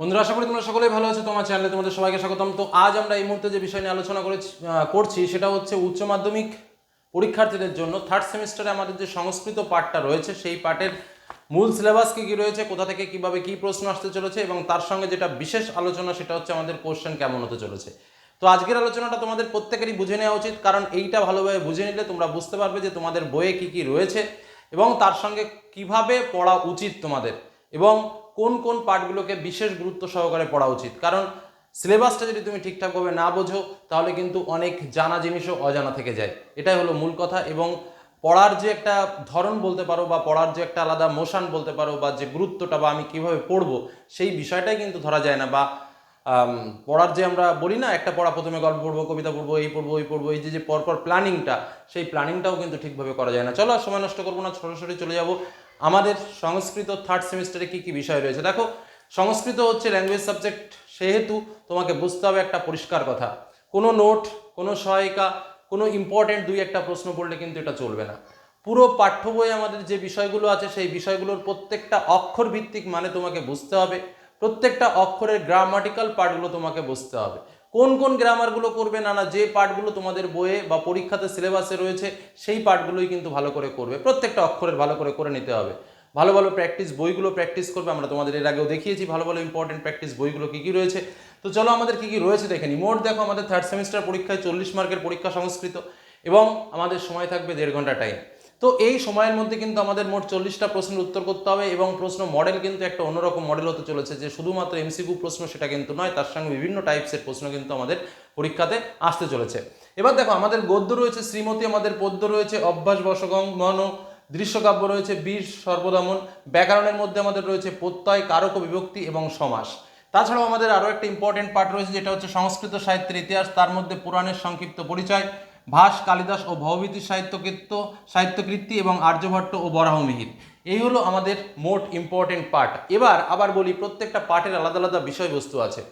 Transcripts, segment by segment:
বন্ধুরা, আশা করি তোমরা সকলেই ভালো আছো, তোমার চ্যানেলে তোমাদের সবাইকে স্বাগতম। তো আজ আমরা এই মুহূর্তে যে বিষয় নিয়ে আলোচনা করে করছি, সেটা হচ্ছে উচ্চ মাধ্যমিক পরীক্ষার্থীদের জন্য থার্ড সেমিস্টারে আমাদের যে সংস্কৃত পাঠটা রয়েছে, সেই পাঠের মূল সিলেবাস কী কী রয়েছে, কোথা থেকে কীভাবে কী প্রশ্ন আসতে চলেছে, এবং তার সঙ্গে যেটা বিশেষ আলোচনা, সেটা হচ্ছে আমাদের কোশ্চেন কেমন হতে চলেছে। তো আজকের আলোচনাটা তোমাদের প্রত্যেকেরই বুঝে নেওয়া উচিত, কারণ এইটা ভালোভাবে বুঝে নিলে তোমরা বুঝতে পারবে যে তোমাদের বইয়ে কী কী রয়েছে, এবং তার সঙ্গে কীভাবে পড়া উচিত তোমাদের। এবং কোন কোন পার্টগুলোকে বিশেষ গুরুত্ব সহকারে পড়া উচিত? কারণ সিলেবাসটা যদি তুমি ঠিকঠাকভাবে না বোঝো, তাহলে কিন্তু অনেক জানা জিনিসও অজানা থেকে যায়। এটাই হলো মূল কথা এবং পড়ার যে একটা ধরন বলতে পারো বা পড়ার যে একটা আলাদা মোশান বলতে পারো বা যে গুরুত্বটা বা আমি কীভাবে পড়ব, সেই বিষয়টাই কিন্তু ধরা যায় না বা পড়ার যে আমরা বলি না, একটা পড়া প্রথমে গল্প পড়ব, কবিতা পড়ব, এই পড়ব, ওই পড়ব, এই যে যে পরপর প্ল্যানিংটা সেই প্ল্যানিংটাও কিন্তু ঠিকভাবে করা যায় না। চলো আর সময় নষ্ট করব না, সরাসরি চলে যাব। আমাদের সংস্কৃত থার্ড সেমিস্টারে কি কি বিষয় রয়েছে? দেখো, সংস্কৃত হচ্ছে ল্যাঙ্গুয়েজ সাবজেক্ট সেহেতু তোমাকে বুঝতে হবে একটা পরিষ্কার কথা। কোনো নোট কোনো সহায়িকা, কোনো ইম্পর্টেন্ট দুই একটা প্রশ্ন পড়লে কিন্তু এটা চলবে না। পুরো পাঠ্য বই আমাদের যে বিষয়গুলো আছে, সেই বিষয়গুলোর প্রত্যেকটা অক্ষর ভিত্তিক মানে তোমাকে বুঝতে হবে। প্রত্যেকটা অক্ষরের গ্রামাটিক্যাল পার্টগুলো তোমাকে বুঝতে হবে। কোন কোন গ্রামারগুলো করবে, না না, যে পার্টগুলো তোমাদের বইয়ে বা পরীক্ষাতে সিলেবাসে রয়েছে, সেই পার্টগুলোই কিন্তু ভালো করে করবে। প্রত্যেকটা অক্ষরের ভালো করে করে নিতে হবে। ভালো ভালো প্র্যাকটিস বইগুলো প্র্যাকটিস করবে, আমরা তোমাদের এর আগেও দেখিয়েছি ভালো ভালো ইম্পর্টেন্ট প্র্যাকটিস বইগুলো কী কী রয়েছে। তো চলো আমাদের কী কী রয়েছে দেখে নিই। মোট দেখো, আমাদের থার্ড সেমিস্টার পরীক্ষায় চল্লিশ মার্কের পরীক্ষা সংস্কৃত এবং আমাদের সময় থাকবে দেড় ঘণ্টা টাইম তো এই সময়ের মধ্যে কিন্তু আমাদের মোট চল্লিশটা প্রশ্নের উত্তর করতে হবে এবং প্রশ্ন মডেল কিন্তু একটা অন্যরকম মডেল হতে চলেছে, যে শুধুমাত্র এমসিকিউ প্রশ্ন সেটা কিন্তু নয়, তার সঙ্গে বিভিন্ন টাইপসের প্রশ্ন কিন্তু আমাদের পরীক্ষাতে আসতে চলেছে। এবার দেখো, আমাদের গদ্য রয়েছে, শ্রীমতী আমাদের পদ্য রয়েছে অভ্যাস বশগম মন, দৃশ্যকাব্য রয়েছে, বীর সর্বদমন, ব্যাকরণের মধ্যে আমাদের রয়েছে প্রত্যয়, কারক, বিভক্তি এবং সমাস। তাছাড়াও আমাদের আরও একটা ইম্পর্টেন্ট পার্ট রয়েছে, যেটা হচ্ছে সংস্কৃত সাহিত্যের ইতিহাস, তার মধ্যে পুরাণের সংক্ষিপ্ত পরিচয় ভাস কালিদাস ও ভবভীতির সাহিত্যকৃত্য সাহিত্যকৃতি এবং আর্যভট্ট ও বরাহমিহির। এই হলো আমাদের মোট ইম্পর্টেন্ট পার্ট এবার আবার বলি প্রত্যেকটা পার্টের আলাদা আলাদা বিষয়বস্তু আছে।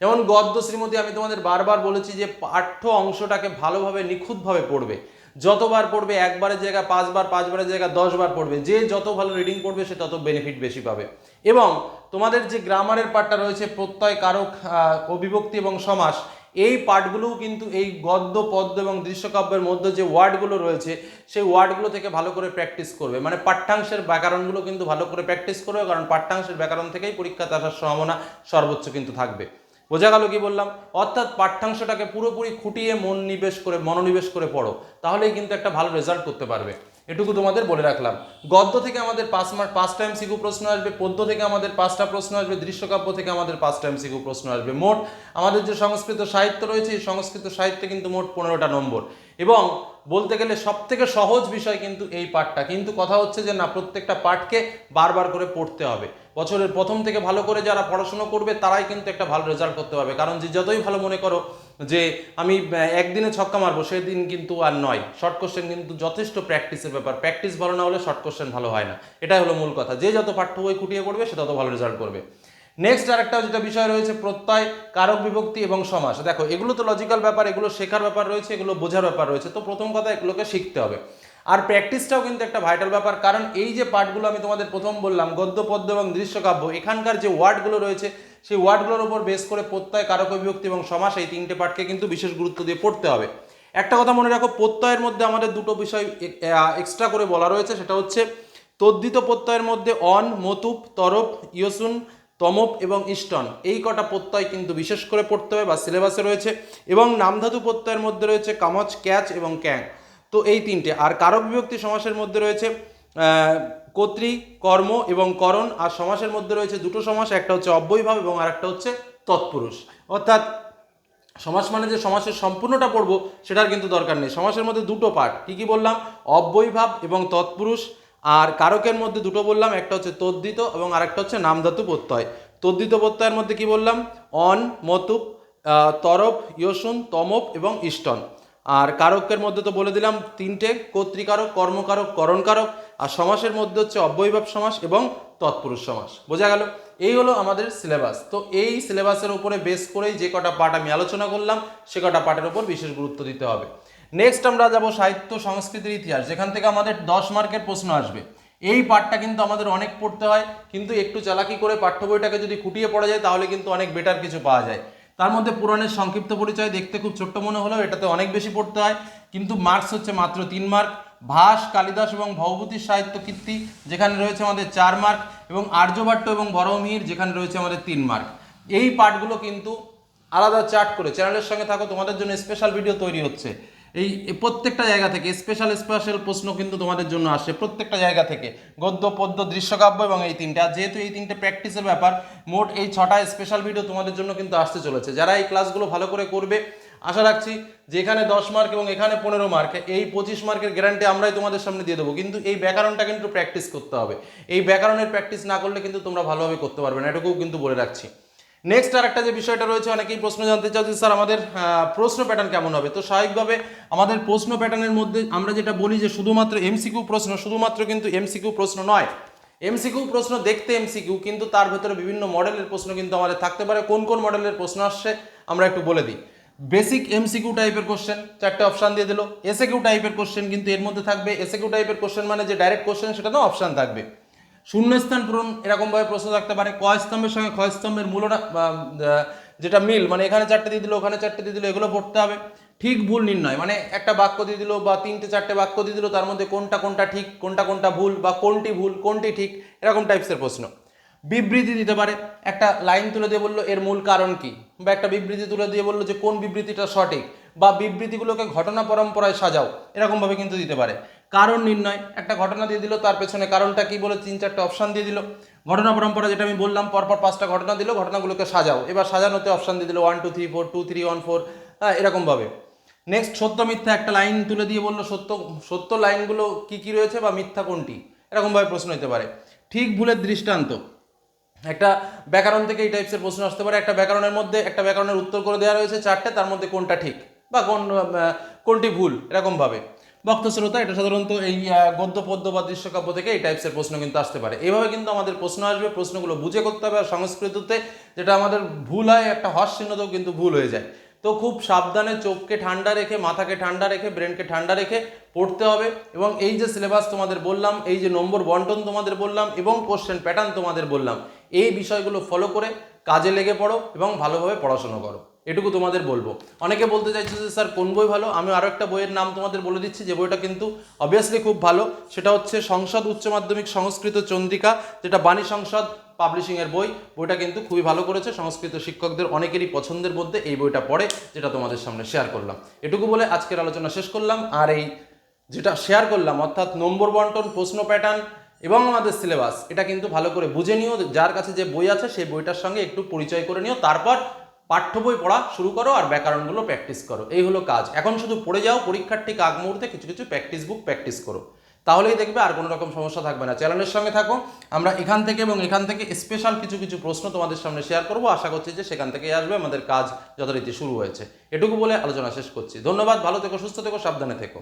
যেমন গদ্য শ্রীমতী আমি তোমাদের বারবার বলেছি যে পাঠ্য অংশটাকে ভালোভাবে নিখুঁতভাবে পড়বে। যতবার পড়বে একবারের জায়গায় পাঁচবার পাঁচবারের জায়গায় দশবার পড়বে। যে যত ভালো রিডিং পড়বে সে তত বেনিফিট বেশি পাবে। এবং তোমাদের যে গ্রামারের পার্টটা রয়েছে প্রত্যয় কারক আহ, অবিভক্তি এবং সমাস এই পার্টগুলোও কিন্তু এই গদ্য, পদ্য এবং দৃশ্যকাব্যের মধ্যে যে ওয়ার্ডগুলো রয়েছে, সেই ওয়ার্ডগুলো থেকে ভালো করে প্র্যাকটিস করবে। মানে পাঠ্যাংশের ব্যাকরণগুলো কিন্তু ভালো করে প্র্যাকটিস করবে, কারণ পাঠ্যাংশের ব্যাকরণ থেকেই পরীক্ষাতে আসার সম্ভাবনা সর্বোচ্চ কিন্তু থাকবে। বোঝা গেল কি বললাম? অর্থাৎ পাঠ্যাংশটাকে পুরোপুরি খুঁটিয়ে মন নিবেশ করে, মনোনিবেশ করে পড়ো, তাহলেই কিন্তু একটা ভালো রেজাল্ট করতে পারবে। এটুকু তোমাদের বলে রাখলাম। গদ্য থেকে আমাদের পাঁচ মার্ক পাঁচ টাইম সিকু প্রশ্ন আসবে, পদ্য থেকে আমাদের পাঁচটা প্রশ্ন আসবে, দৃশ্যকাব্য থেকে আমাদের পাঁচ টাইম সিকু প্রশ্ন আসবে। মোট আমাদের যে সংস্কৃত সাহিত্য রয়েছে, এই সংস্কৃত সাহিত্যে কিন্তু মোট পনেরোটা নম্বর। এবং বলতে গেলে সব থেকে সহজ বিষয় কিন্তু এই পাঠটা। কিন্তু কথা হচ্ছে যে না, প্রত্যেকটা পাঠকে বারবার করে পড়তে হবে। বছরের প্রথম থেকে ভালো করে যারা পড়াশোনা করবে, তারাই কিন্তু একটা ভালো রেজাল্ট করতে পারবে। কারণ যে যতই ভালো মনে করো যে, আমি একদিনে ছক্কা মারবো, সেদিন কিন্তু আর নয়। শর্ট কোশ্চেন কিন্তু যথেষ্ট প্র্যাকটিসের ব্যাপার। প্র্যাকটিস ভালো না হলে শর্ট কোশ্চেন ভালো হয় না। এটাই হলো মূল কথা। যে যত পাঠ্য বই খুঁটিয়ে পড়বে, সে তত ভালো রেজাল্ট করবে। নেক্সট আরেকটা যেটা বিষয় রয়েছে, প্রত্যয়, কারক বিভক্তি এবং সমাস। দেখো, এগুলো তো লজিক্যাল ব্যাপার, এগুলো শেখার ব্যাপার রয়েছে, এগুলো বোঝার ব্যাপার রয়েছে। তো প্রথম কথা, এগুলোকে শিখতে হবে। আর প্র্যাকটিসটাও কিন্তু একটা ভাইটাল ব্যাপার, কারণ এই যে পার্টগুলো আমি তোমাদের প্রথম বললাম, গদ্য, পদ্য এবং দৃশ্যকাব্য এখানকার যে ওয়ার্ডগুলো রয়েছে, সেই ওয়ার্ডগুলোর উপর বেস করে প্রত্যয়, কারক বিভক্তি এবং সমাস এই তিনটে পার্টকে কিন্তু বিশেষ গুরুত্ব দিয়ে পড়তে হবে। একটা কথা মনে রাখো, প্রত্যয়ের মধ্যে আমাদের দুটো বিষয় এক্সট্রা করে বলা রয়েছে, সেটা হচ্ছে, তদ্ধিত প্রত্যয়ের মধ্যে অন, মতুপ তরফ ইয়সুন তমপ এবং ইষ্টন, এই কটা প্রত্যয় কিন্তু বিশেষ করে পড়তে হবে বা সিলেবাসে রয়েছে এবং নামধাতু প্রত্যয়ের মধ্যে রয়েছে কামচ ক্যাচ এবং ক্যাং। তো এই তিনটে। আর কারক বিভক্তি সমাসের মধ্যে রয়েছে কর্তৃ কর্ম এবং করণ, আর সমাসের মধ্যে রয়েছে দুটো সমাস, একটা হচ্ছে অব্যয়ভাব এবং আরেকটা হচ্ছে তৎপুরুষ। অর্থাৎ সমাস মানে যে সমাসের সম্পূর্ণটা পড়ব, সেটার কিন্তু দরকার নেই। সমাসের মধ্যে দুটো পার্ট কি কি বললাম? অব্যয়ভাব এবং তৎপুরুষ। আর কারকের মধ্যে দুটো বললাম, একটা হচ্ছে তদ্দিত এবং আরেকটা হচ্ছে নামধাতু প্রত্যয়। তদ্দিত প্রত্যয়ের মধ্যে কি বললাম? অন মতুপ তরফ ইয়সুন, তমপ এবং ইষ্টন। আর কারকের মধ্যে তো বলে দিলাম তিনটে, কর্তৃকারক, কর্মকারক, করণকারক। আর সমাসের মধ্যে হচ্ছে অব্যয়ভাব সমাস এবং তৎপুরুষ সমাস। বোঝা গেল? এই হলো আমাদের সিলেবাস। তো এই সিলেবাসের উপরে বেস করেই যে কটা পাঠ আমি আলোচনা করলাম, সে কটা পাঠের উপর বিশেষ গুরুত্ব দিতে হবে। নেক্সট আমরা যাব সাহিত্য সংস্কৃতির ইতিহাস, যেখান থেকে আমাদের দশ মার্কের প্রশ্ন আসবে। এই পাঠটা কিন্তু আমাদের অনেক পড়তে হয়, কিন্তু একটু চালাকি করে পাঠ্য বইটাকে যদি খুঁটিয়ে পড়া যায়, তাহলে কিন্তু অনেক বেটার কিছু পাওয়া যায়। তার মধ্যে পুরাণের সংক্ষিপ্ত পরিচয় দেখতে খুব ছোট্ট মনে হলেও এটাতে অনেক বেশি পড়তে হয়, কিন্তু মার্কস হচ্ছে মাত্র তিন মার্ক ভাস, কালিদাস এবং ভবভূতির সাহিত্য কীর্তি, যেখানে রয়েছে আমাদের চার মার্ক এবং আর্যভট্ট এবং বরমিহির যেখানে রয়েছে আমাদের তিন মার্ক এই পাঠগুলো কিন্তু আলাদা চার্ট করে চ্যানেলের সঙ্গে থাকো, তোমাদের জন্য স্পেশাল ভিডিও তৈরি হচ্ছে। এই প্রত্যেকটা জায়গা থেকে স্পেশাল স্পেশাল প্রশ্ন কিন্তু তোমাদের জন্য আসে প্রত্যেকটা জায়গা থেকে। গদ্য, পদ্য, দৃশ্যকাব্য এবং এই তিনটে। যেহেতু এই তিনটে প্র্যাকটিসের ব্যাপার, মোট এই ছটা স্পেশাল ভিডিও তোমাদের জন্য কিন্তু আসতে চলেছে। যারা এই ক্লাসগুলো ভালো করে করবে, আশা রাখছি যে এখানে দশ মার্ক এবং এখানে পনেরো মার্ক এই পঁচিশ মার্কের গ্যারান্টি আমরাই তোমাদের সামনে দিয়ে দেবো। কিন্তু এই ব্যাকরণটা কিন্তু প্র্যাকটিস করতে হবে। এই ব্যাকরণের প্র্যাকটিস না করলে কিন্তু তোমরা ভালোভাবে করতে পারবে না, এটুকুও কিন্তু বলে রাখছি। নেক্সট আর একটা যে বিষয়টা রয়েছে, অনেকেই প্রশ্ন জানতে চাও যে, স্যার, আমাদের প্রশ্ন প্যাটার্ন কেমন হবে? তো স্বাভাবিকভাবে আমাদের প্রশ্ন প্যাটার্নের মধ্যে আমরা যেটা বলি যে, শুধুমাত্র এমসিকিউ প্রশ্ন, শুধুমাত্র কিন্তু এমসিকিউ প্রশ্ন নয়। এমসিকিউ প্রশ্ন দেখতে এমসিকিউ কিন্তু তার ভেতরে বিভিন্ন মডেলের প্রশ্ন কিন্তু আমাদের থাকতে পারে। কোন কোন মডেলের প্রশ্ন আসছে, আমরা একটু বলে দিই। বেসিক এমসিকিউ টাইপের কোশ্চেন চারটে অপশান দিয়ে দিল। এসে কিউ টাইপের কোশ্চেন কিন্তু এর মধ্যে থাকবে। এসে কিউ টাইপের কোশ্চেন মানে যে ডাইরেক্ট কোশ্চেন সেটা না অপশান থাকবে। শূন্যস্থান পূরণ এরকমভাবে প্রশ্ন থাকতে পারে। ক স্তম্ভের সঙ্গে খ স্তম্ভের মূলটা যেটা মিল মানে এখানে চারটে দিয়ে দিল, ওখানে চারটে দিয়ে দিল, এগুলো পড়তে হবে। ঠিক ভুল নির্ণয় মানে একটা বাক্য দিয়ে দিল, বা তিনটে চারটে বাক্য দিয়ে দিল, তার মধ্যে কোনটা কোনটা ঠিক, কোনটা কোনটা ভুল, বা কোনটি ভুল, কোনটি ঠিক, এরকম টাইপসের প্রশ্ন। বিবৃতি দিতে পারে, একটা লাইন তুলে দিয়ে বলল, এর মূল কারণ কি? বা একটা বিবৃতি তুলে দিয়ে বলল যে, কোন বিবৃতিটা সঠিক? বা বিবৃতিগুলোকে ঘটনা পরম্পরায় সাজাও, এরকমভাবে কিন্তু দিতে পারে। কারণ নির্ণয়। একটা ঘটনা দিয়ে দিল, তার পেছনে কারণটা কি বলে, তিন চারটে অপশান দিয়ে দিল। ঘটনা পরম্পরা যেটা আমি বললাম, পরপর পাঁচটা ঘটনা দিল, ঘটনাগুলোকে সাজাও। এবার সাজানোতে অপশান দিয়ে দিল one two three four two three one four হ্যাঁ এরকমভাবে। নেক্সট সত্য, মিথ্যা একটা লাইন তুলে দিয়ে বলল, সত্য সত্য লাইনগুলো কি কি রয়েছে বা মিথ্যা কোনটি? এরকমভাবে প্রশ্ন হতে পারে। ঠিক ভুলের দৃষ্টান্ত। একটা ব্যাকরণ থেকে এই টাইপসের প্রশ্ন আসতে পারে। একটা ব্যাকরণের মধ্যে, একটা ব্যাকরণের উত্তর করে দেওয়া রয়েছে চারটে, তার মধ্যে কোনটা ঠিক বা কোন কোনটি ভুল, এরকমভাবে। বক্ত শ্রোতা এটা সাধারণত এই গদ্য, পদ্য বা দৃশ্যকাব্য থেকে এই টাইপসের প্রশ্ন কিন্তু আসতে পারে। এভাবে কিন্তু আমাদের প্রশ্ন আসবে, প্রশ্নগুলো বুঝে করতে হবে আর সংস্কৃততে যেটা আমাদের ভুল হয়, একটা হস চিহ্নতেও কিন্তু ভুল হয়ে যায়। তো খুব সাবধানে চোখকে ঠান্ডা রেখে, মাথাকে ঠান্ডা রেখে, ব্রেনকে ঠান্ডা রেখে পড়তে হবে এবং এই যে সিলেবাস তোমাদের বললাম, এই যে নম্বর বন্টন তোমাদের বললাম এবং কোশ্চেন প্যাটার্ন তোমাদের বললাম, এই বিষয়গুলো ফলো করে কাজে লেগে পড়ো এবং ভালোভাবে পড়াশোনা করো। এটুকু তোমাদের বলব। অনেকে বলতে চাইছে যে, স্যার, কোন বই ভালো? আমি আরও একটা বইয়ের নাম তোমাদের বলে দিচ্ছি, যে বইটা কিন্তু অবভিয়াসলি খুব ভালো। সেটা হচ্ছে সংসদ উচ্চ মাধ্যমিক সংস্কৃত চন্দ্রিকা, যেটা বাণী সংসদ পাবলিশিংয়ের বই। বইটা কিন্তু খুবই ভালো করেছে, সংস্কৃত শিক্ষকদের অনেকেরই পছন্দের মধ্যে এই বইটা পড়ে, যেটা তোমাদের সামনে শেয়ার করলাম। এটুকু বলে আজকের আলোচনা শেষ করলাম, আর এই যেটা শেয়ার করলাম, অর্থাৎ নম্বর বন্টন প্রশ্ন প্যাটার্ন এবং আমাদের সিলেবাস এটা কিন্তু ভালো করে বুঝে নিও, যার কাছে যে বই আছে, সেই বইটার সঙ্গে একটু পরিচয় করে নিও, তারপর পাঠ্য বই পড়া শুরু করো আর ব্যাকরণগুলো প্র্যাকটিস করো। এই হলো কাজ। এখন শুধু পড়ে যাও, পরীক্ষার ঠিক আগ মুহূর্তে কিছু কিছু প্র্যাকটিস বুক প্র্যাকটিস করো। তাহলেই দেখবে আর কোনো রকম সমস্যা থাকবে না। চ্যানেলের সঙ্গে থাকো। আমরা এখান থেকে এবং এখান থেকে স্পেশাল কিছু কিছু প্রশ্ন তোমাদের সামনে শেয়ার করব। আশা করছি যে সেখান থেকেই আসবে আমাদের কাজ যথারীতি শুরু হয়েছে। এটুকু বলে আলোচনা শেষ করছি। ধন্যবাদ। ভালো থেকো, সুস্থ থেকো, সাবধানে থেকো।